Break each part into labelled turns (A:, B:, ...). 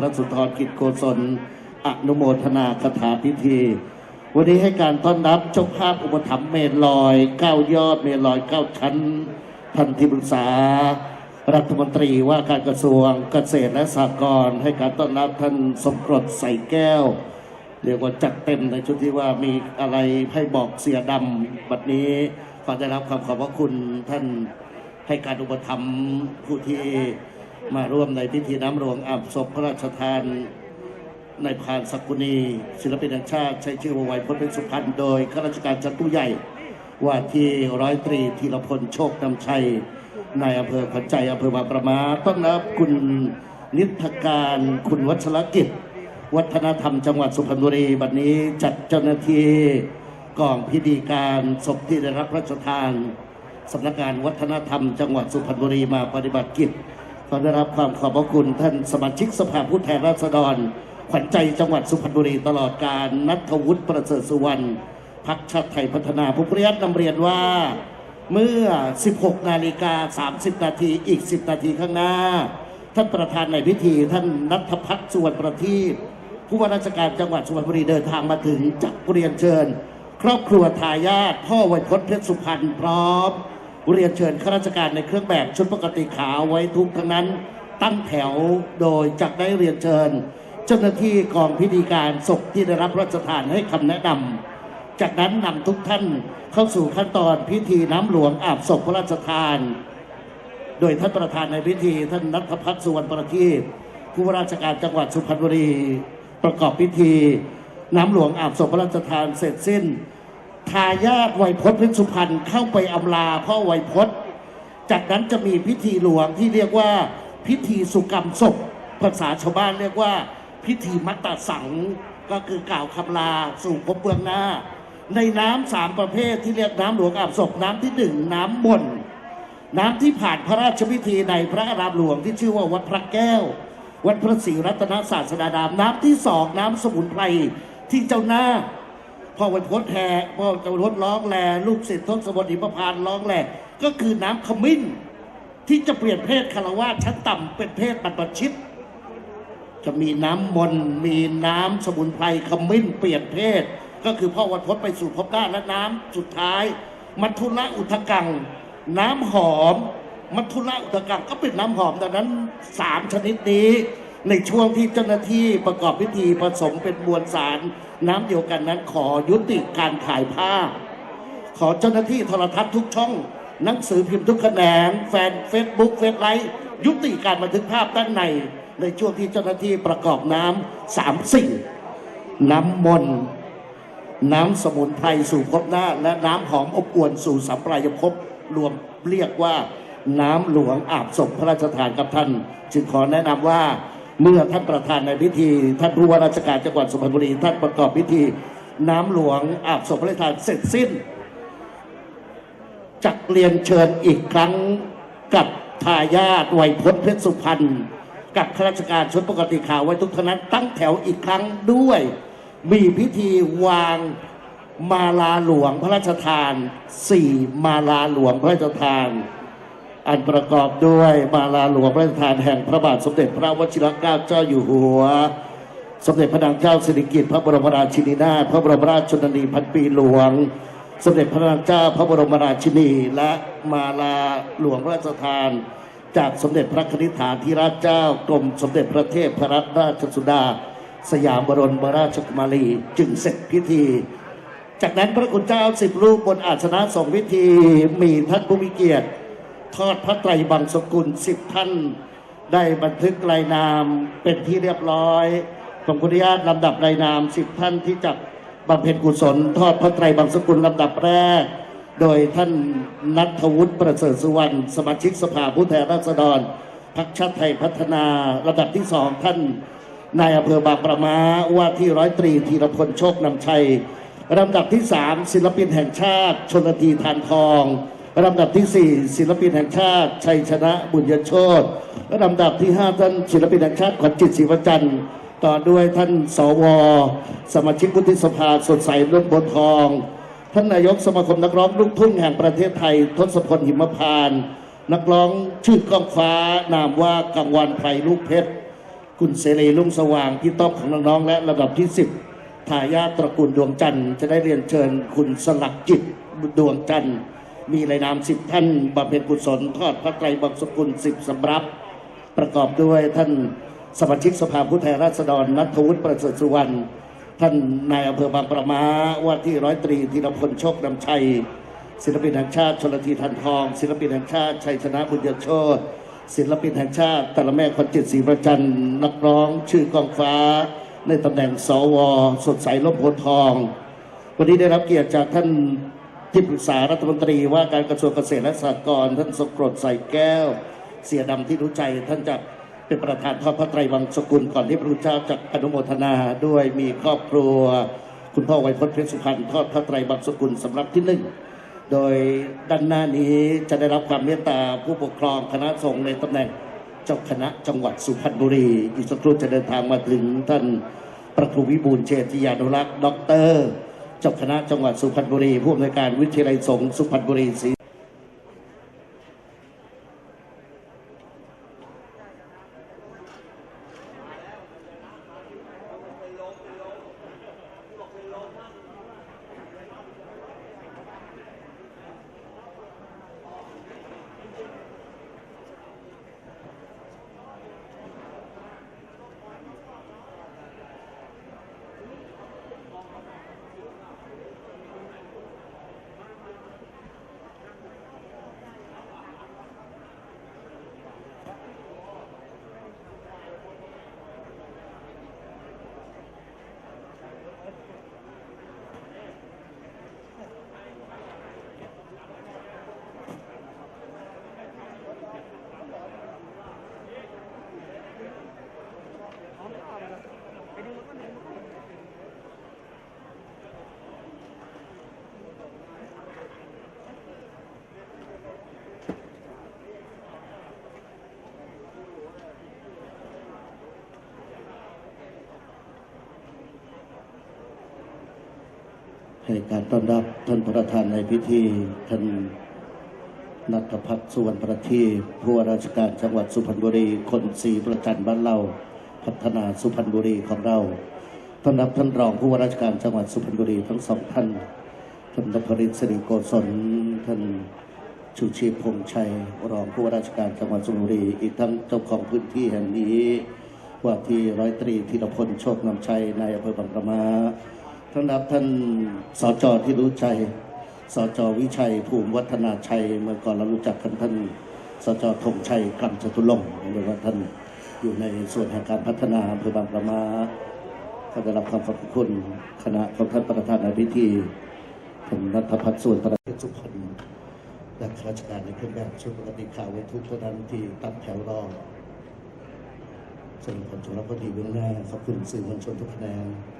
A: พระสุนทรกิจโกศลอนุโมทนาคาถาพิธี วันนี้ให้การต้อนรับเจ้าภาพอุปถัมภ์เมลอยเก้ายอดเมลอยเก้าชั้นท่านที่ปรึกษา รัฐมนตรีว่าการกระทรวงเกษตรและสหกรณ์ให้การต้อนรับท่านสมกรดใส่แก้วเรียกว่าจัดเต็มในชุดที่ว่ามีอะไรให้บอกเสียดำบัดนี้ขอได้รับความขอบพระคุณท่านให้การอุปถัมภ์ผู้ที่ มาร่วมในพิธีน้ำหลวงอาบศพพระราชทานในพานสักุณี ศิลปินแห่งชาติ ใช้ชื่อว่าไวยพจน์เป็นสุพรรณโดยข้าราชการชั้นผู้ใหญ่ ว่าที่ร้อยตรีธีรพลโชคนำชัยนายอำเภอขวัญใจอำเภอบางประมาต้อนรับคุณนิทการคุณวัชรกิจ วัฒนธรรมจังหวัดสุพรรณบุรีบัดนี้จัดเจ้าหน้าที่กองพิธีการศพที่ได้รับพระราชทานสำนักงานวัฒนธรรมจังหวัดสุพรรณบุรีมาปฏิบัติกิจ ขอได้รับความขอบพระคุณท่านสมาชิกสภาผู้แทนราษฎร ขวัญใจจังหวัดสุพรรณบุรีตลอดการนัทวุฒิประเสริฐสุวรรณพักชาติไทยพัฒนาผู้ปริยัตินำเรียนว่าเมื่อ 16 นาฬิกา 30 นาทีอีก 10 นาทีข้างหน้า ท่านประธานในพิธี ท่านนัทพัฒน์สุวรรณประทีปผู้ว่าราชการจังหวัดสุพรรณบุรีเดินทางมาถึงจักเรียนเชิญ ครอบครัวทายาทพ่อไวยพจน์เพชรสุพรรณพร้อม เรียนเชิญข้าราชการในเครื่องแบบชุดปกติขาวไว้ทุกทั้งนั้น ตั้งแถวโดยจักได้เรียนเชิญ เจ้าหน้าที่กองพิธีการศพที่ได้รับพระราชทานให้คำแนะนำจากนั้นนำทุกท่านเข้าสู่ขั้นตอนพิธีน้ำหลวงอาบศพพระราชทาน โดยท่านประธานในพิธีท่านนัทพัฒน์สุวรรณประทีปผู้ว่าราชการจังหวัดสุพรรณบุรี ประกอบพิธี น้ำหลวงอาบศพพระราชทานเสร็จสิ้น ทายาทไวยพจน์เพชรสุพรรณเข้าไปอำลาพ่อไวยพจน์ จากนั้นจะมีพิธีหลวงที่เรียกว่าพิธีสุกรรมศพภาษาชาวบ้านเรียกว่าพิธีมัตตสังก็คือกล่าวคำลาสู่ภพเบื้องหน้า ในน้ำสามประเภทที่เรียกน้ำหลวงอาบศพน้ำที่หนึ่งน้ำมนน้ำที่ผ่านพระราชพิธีในพระอารามหลวงที่ชื่อว่าวัดพระแก้ว วัดพระศรีรัตนศาสดาดามน้ำที่สองน้ำสมุนไพรที่เจ้าหน้า พ่อไวยพจน์แห่พ่อเจ้าพจน์ร้องแลลูกศิษย์ทศพลอิมพานต์ร้องแลก็คือน้ำขมิ้น ที่จะเปลี่ยนเพศคารวะชั้นต่ำเป็นเพศบรรพชิต จะมีน้ำมนต์มีน้ำสมุนไพรขมิ้นเปลี่ยนเพศ ก็คือพ่อวันพจน์ไปสู่ภพหน้าและน้ำสุดท้ายมัทุละอุทกัง น้ำหอมมัทุละอุทกังก็เป็นน้ำหอมดังนั้นสามชนิดนี้ในช่วงที่เจ้าหน้าที่ประกอบพิธีผสมเป็นมวลสาร น้ำเดียวกันนั้นขอยุติการถ่ายภาพ ขอเจ้าหน้าที่โทรทัศน์ทุกช่อง หนังสือพิมพ์ทุกแขนง แฟนเฟซบุ๊กเฟซไลท์ยุติการบันทึกภาพด้านใน ในช่วงที่เจ้าหน้าที่ประกอบน้ำสามสิ่ง น้ำมนต์น้ำสมุนไพรสู่ภพหน้า และน้ำหอมอบอวนสู่สัมปรายภพรวมเรียกว่าน้ำหลวงอาบศพพระราชทานกับท่าน จึงขอแนะนำว่า เมื่อท่านประธานในพิธี ท่านผู้ว่าราชการจังหวัดสุพรรณบุรี ท่านประกอบพิธี น้ำหลวงอาบศพพระราชทานเสร็จสิ้นจักเรียนเชิญอีกครั้งกับทายาทไวยพจน์เพชรสุพรรณกับข้าราชการชุดปกติข่าวไว้ทุกท่านนั้นตั้งแถวอีกครั้งด้วย มีพิธีวางมาลาหลวงพระราชทานสี่มาลาหลวงพระราชทาน อันประกอบด้วยมาลาหลวงพระราชทานแห่งพระบาทสมเด็จพระวชิรเกล้าเจ้าอยู่หัว สมเด็จพระนางเจ้าสิริกิติ์พระบรมราชินีนาถพระบรมราชชนนีพันปีหลวง สมเด็จพระนางเจ้าพระบรมราชินี และมาลาหลวงพระราชทาน จากสมเด็จพระคณิษฐาธิราชเจ้ากรมสมเด็จพระเทพพรัตนราชสุดา สยามบรมราชกุมารีจึงเสร็จพิธีจากนั้นพระคุณเจ้าสิบรูปบนอาสนะสองพิธีมีท่านผู้มีเกียรติ ทอดพระไตรบังสกุลสิบท่าน ได้บันทึกรายนามเป็นที่เรียบร้อยผมขออนุญาตลำดับรายนามสิบท่านที่จะบำเพ็ญกุศล ทอดพระไตรบังสกุลลำดับแรก โดยท่านนัทวุฒิประเสริฐสุวรรณสมาชิกสภาผู้แทนราษฎรพรรคชาติไทยพัฒนาลำดับที่สองท่านนายอำเภอบางประมาว่าที่ร้อยตรีธีรพลโชคนำชัยลำดับที่สามศิลปินแห่งชาติ ชนทีทานทอง ลำดับที่สี่ศิลปินแห่งชาติ ชัยชนะบุญยโชตละลำดับที่ห้าท่านศิลปินแห่งชาติขวัญจิตศรีวจันทร์ต่อด้วยท่านสว สมาชิกวุฒิสภาสดใสรุ่นบนทอง ท่านนายกสมาคมนักร้องลูกทุ่งแห่งประเทศไทย ทศพลหิมพาน นักร้องชื่อก้องฟ้านามว่ากังวันไพรลูกเพชรคุณเสรีลุ่งสว่างพี่ต๊อบของน้องๆและลำดับที่สิบทายาทตระกูลดวงจันทร์จะได้เรียนเชิญคุณสลักจิตดวงจันทร์ มีรายนามสิบท่านบำเพ็ญกุศลทอดพระไตรบังสกุลสิบสำรับ ประกอบด้วยท่านสมาชิกสภาผู้แทนราษฎรนัทวุฒิประเสริฐสุวรรณท่านนายอำเภอบางประมาว่าที่ร้อยตรีธีรพลโชคนำชัย ศิลปินแห่งชาติชลทีทันทอง ศิลปินแห่งชาติชัยชนะบุญยโชตศิลปินแห่งชาติตะละแม่คนจิตศรีประจันนักร้อง ชื่อกองฟ้า ในตำแหน่งสว สดใสลบโพทอง วันนี้ได้รับเกียรติจากท่าน ที่ปรึกษารัฐมนตรีว่าการกระทรวงเกษตรและสหกรณ์ท่านสกรดใส่แก้ว เสียดำที่รู้ใจท่านจะเป็นประธานทอดพระไตรวังสกุลก่อนที่พระพุทธเจ้าจะอนุโมทนาด้วยมีครอบครัว คุณพ่อไวยพจน์เพชรสุพรรณทอดพระไตรวังสกุลสำหรับที่หนึ่งโดยด้านหน้านี้จะได้รับความเมตตาผู้ปกครองคณะสงฆ์ในตำแหน่งเจ้าคณะจังหวัดสุพรรณบุรีอีกสักครู่จะเดินทางมาถึงท่านประครูวิบูลเชษฐิยานุรักษ์ด็อกเตอร์ เจ้าคณะจังหวัดสุพรรณบุรีผู้อำนวยการวิทยาลัยสงฆ์สุพรรณบุรีศรี ให้การต้อนรับท่านประธานในพิธีท่านนัทพัฒน์สุวรรณประทีปผู้ว่าราชการจังหวัดสุพรรณบุรี คนสีประจันบ้านเรา พัฒนาสุพรรณบุรีของเราต้อนรับท่านรองผู้ว่าราชการจังหวัดสุพรรณบุรีทั้งสองท่านท่านนพริศสิริโกศลท่านชูชีพพงษ์ชัยรองผู้ว่าราชการจังหวัดสุพรรณบุรี อีกทั้งเจ้าของพื้นที่แห่งนี้ ว่าที่ร้อยตรีธีรพลโชคนำชัยนายอำเภอบางประมา ท่านรับท่านสจที่รู้ใจสจวิชัย ภูมิวัฒนาชัย เมื่อก่อนเรารู้จักกันท่านสจธงชัยกำจตุลงหรือว่าท่านอยู่ในส่วนแห่งการพัฒนาอำเภอบางประมาก็ได้รับความขอบคุณคณะของท่านประธานในพิธีท่านนัทพัฒน์ส่วนประเทศสุพรรณและข้าราชการในเครื่องแบบชุดปกติข่าวไว้ทุกท่านที่ตั้งแถวรอสดงความจงรักภักดีเบื้องหน้าขอบคุณสื่อมวลชนทุกคะแนนเ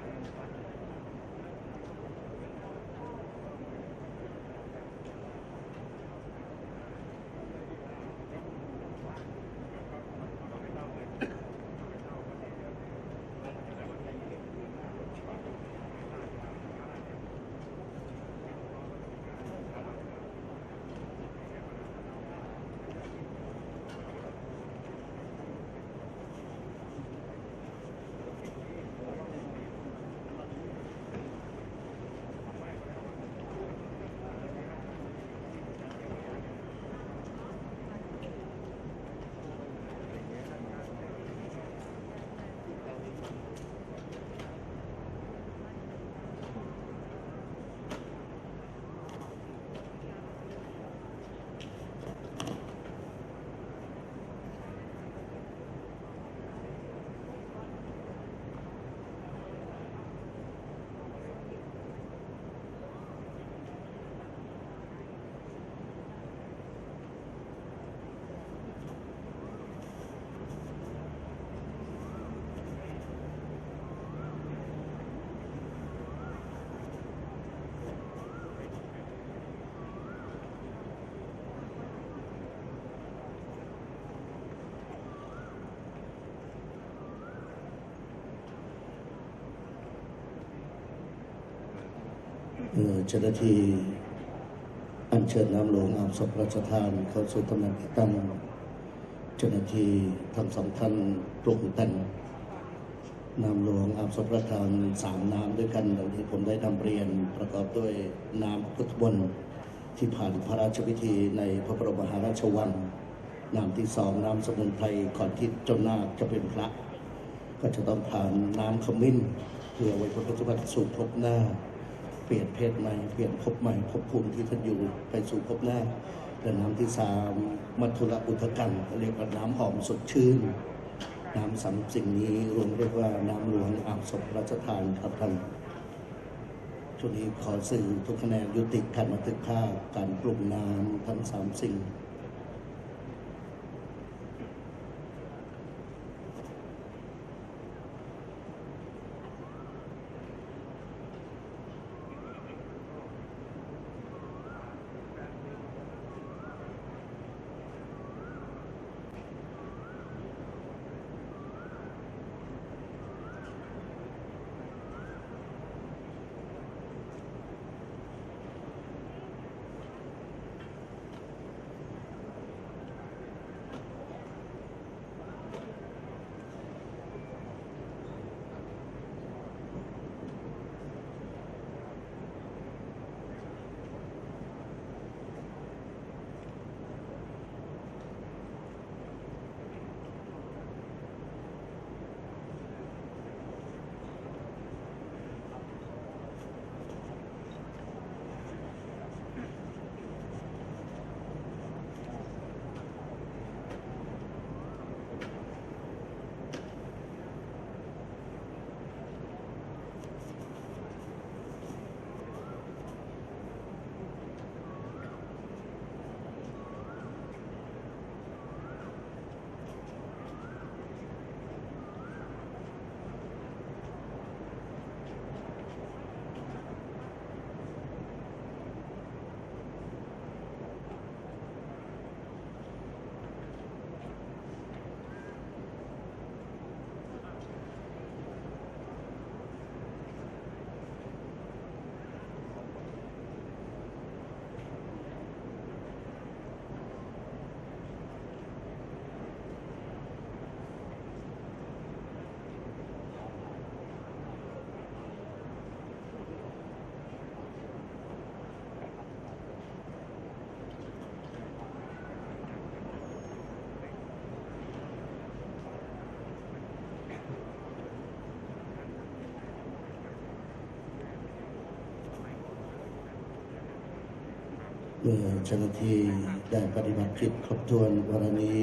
A: เจ้าหน้าที่อัญเชิญน้ำหลวงอาบศพพระราชทานเข้าสู่ตำแหน่งที่ตั้งเจ้าหน้าที่ทั้งสองท่านปลุกกันนำหลวงอาบศพพระทานสามน้ำด้วยกันดังที่ผมได้นำเรียนประกอบด้วยน้ำพุทธมนที่ผ่านพระราชพิธีในพระบรมมหาราชวังน้ำที่สองน้ำสมุนไพรก่อนที่เจ้านาคจะเป็นพระ ก็จะต้องผ่านน้ำขมิ้นเพื่อไว้พระพุทธบัตรสู่ภพหน้า ปลี่ยนเพศใหม่ เปลี่ยนภพใหม่ภพภูมิที่ท่านอยู่ไปสู่ภพหน้าและน้ำที่สามมัทุระอุทกันเรียกว่าน้ำหอมสดชื่น น้ำสามสิ่งนี้รวมเรียกว่าน้ำหลวงอาบศพระราชทานครับท่านช่วงนี้ขอสื่อทุกคะแนนยุติการบันทึกภาพการปรุงน้ำทั้งสามสิ่ง เมื่อเจ้าหน้าที่ได้ปฏิบัติกิจครบถ้วนวันนี้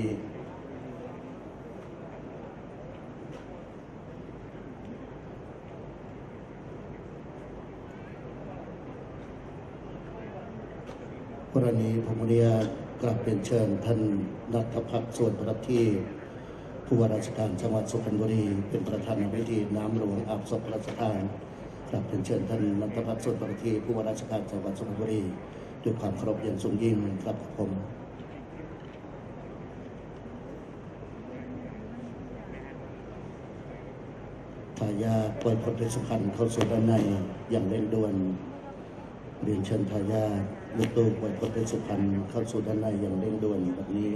A: กรณีผมเรียกกลับเป็นเชิญท่านนัทพัฒน์ส่วนประทีผู้ว่าราชการจังหวัดสุพรรณบุรี เป็นประธานในพิธีน้ำหลวงอาบศพพระราชทานกลับเป็นเชิญท่านนัทพัฒน์ส่วนประทีผู้ว่าราชการจังหวัดสุพรรณบุรี ด้วยความเคารพอย่างสูงยิ่งครับผมทายาทปล่อยพลเพชรสุพรรณเข้าสู่ด้านในอย่างเร่งด่วนเรียนเชิญทายาทลูกตูปล่อยพลเพชรสุพรรณเข้าสู่ด้านในอย่างเร่งด่วนแบบนี้